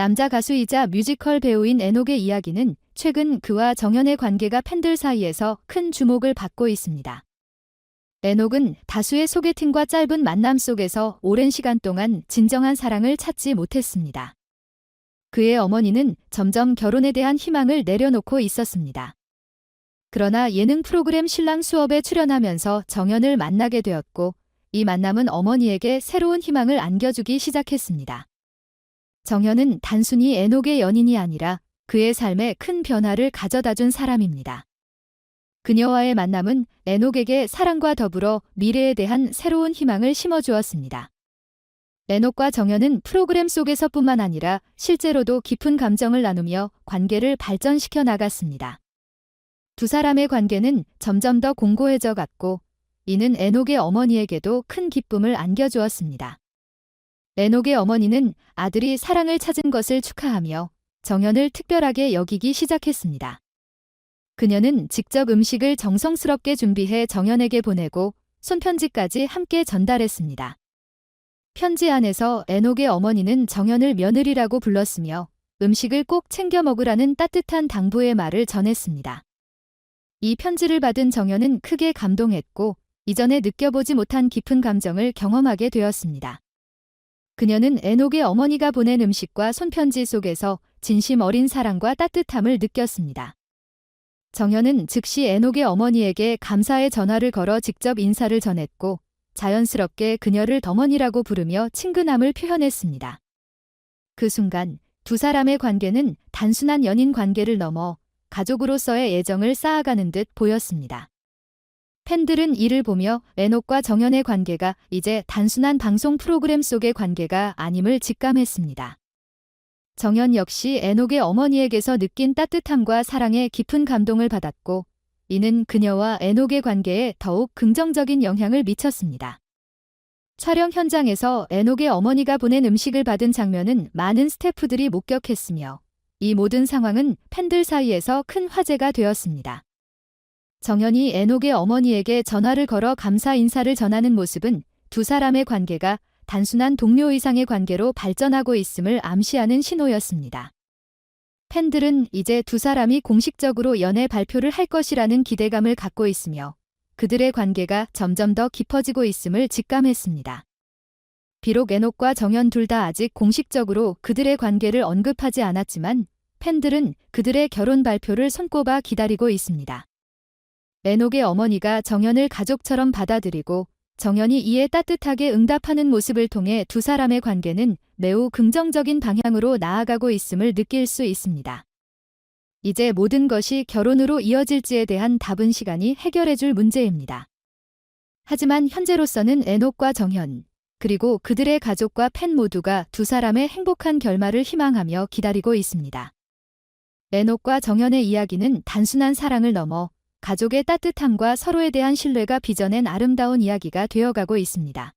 남자 가수이자 뮤지컬 배우인 에녹의 이야기는 최근 그와 정연의 관계가 팬들 사이에서 큰 주목을 받고 있습니다. 에녹은 다수의 소개팅과 짧은 만남 속에서 오랜 시간 동안 진정한 사랑을 찾지 못했습니다. 그의 어머니는 점점 결혼에 대한 희망을 내려놓고 있었습니다. 그러나 예능 프로그램 신랑 수업에 출연하면서 정연을 만나게 되었고 이 만남은 어머니에게 새로운 희망을 안겨주기 시작했습니다. 정연은 단순히 에녹의 연인이 아니라 그의 삶에 큰 변화를 가져다 준 사람입니다. 그녀와의 만남은 에녹에게 사랑과 더불어 미래에 대한 새로운 희망을 심어주었습니다. 에녹과 정연은 프로그램 속에서뿐만 아니라 실제로도 깊은 감정을 나누며 관계를 발전시켜 나갔습니다. 두 사람의 관계는 점점 더 공고해져 갔고 이는 에녹의 어머니에게도 큰 기쁨을 안겨주었습니다. 에녹의 어머니는 아들이 사랑을 찾은 것을 축하하며 정연을 특별하게 여기기 시작했습니다. 그녀는 직접 음식을 정성스럽게 준비해 정연에게 보내고 손편지까지 함께 전달했습니다. 편지 안에서 에녹의 어머니는 정연을 며느리라고 불렀으며 음식을 꼭 챙겨 먹으라는 따뜻한 당부의 말을 전했습니다. 이 편지를 받은 정연은 크게 감동했고 이전에 느껴보지 못한 깊은 감정을 경험하게 되었습니다. 그녀는 에녹의 어머니가 보낸 음식과 손편지 속에서 진심 어린 사랑과 따뜻함을 느꼈습니다. 정연은 즉시 에녹의 어머니에게 감사의 전화를 걸어 직접 인사를 전했고 자연스럽게 그녀를 덤원이라고 부르며 친근함을 표현했습니다. 그 순간 두 사람의 관계는 단순한 연인 관계를 넘어 가족으로서의 애정을 쌓아가는 듯 보였습니다. 팬들은 이를 보며 에녹과 정연의 관계가 이제 단순한 방송 프로그램 속의 관계가 아님을 직감했습니다. 정연 역시 에녹의 어머니에게서 느낀 따뜻함과 사랑에 깊은 감동을 받았고 이는 그녀와 에녹의 관계에 더욱 긍정적인 영향을 미쳤습니다. 촬영 현장에서 에녹의 어머니가 보낸 음식을 받은 장면은 많은 스태프들이 목격했으며 이 모든 상황은 팬들 사이에서 큰 화제가 되었습니다. 정연이 에녹의 어머니에게 전화를 걸어 감사 인사를 전하는 모습은 두 사람의 관계가 단순한 동료 이상의 관계로 발전하고 있음을 암시하는 신호였습니다. 팬들은 이제 두 사람이 공식적으로 연애 발표를 할 것이라는 기대감을 갖고 있으며 그들의 관계가 점점 더 깊어지고 있음을 직감했습니다. 비록 에녹과 정연 둘다 아직 공식적으로 그들의 관계를 언급하지 않았지만 팬들은 그들의 결혼 발표를 손꼽아 기다리고 있습니다. 에녹의 어머니가 정연을 가족처럼 받아들이고 정연이 이에 따뜻하게 응답하는 모습을 통해 두 사람의 관계는 매우 긍정적인 방향으로 나아가고 있음을 느낄 수 있습니다. 이제 모든 것이 결혼으로 이어질지에 대한 답은 시간이 해결해줄 문제입니다. 하지만 현재로서는 에녹과 정현, 그리고 그들의 가족과 팬 모두가 두 사람의 행복한 결말을 희망하며 기다리고 있습니다. 에녹과 정연의 이야기는 단순한 사랑을 넘어 가족의 따뜻함과 서로에 대한 신뢰가 빚어낸 아름다운 이야기가 되어가고 있습니다.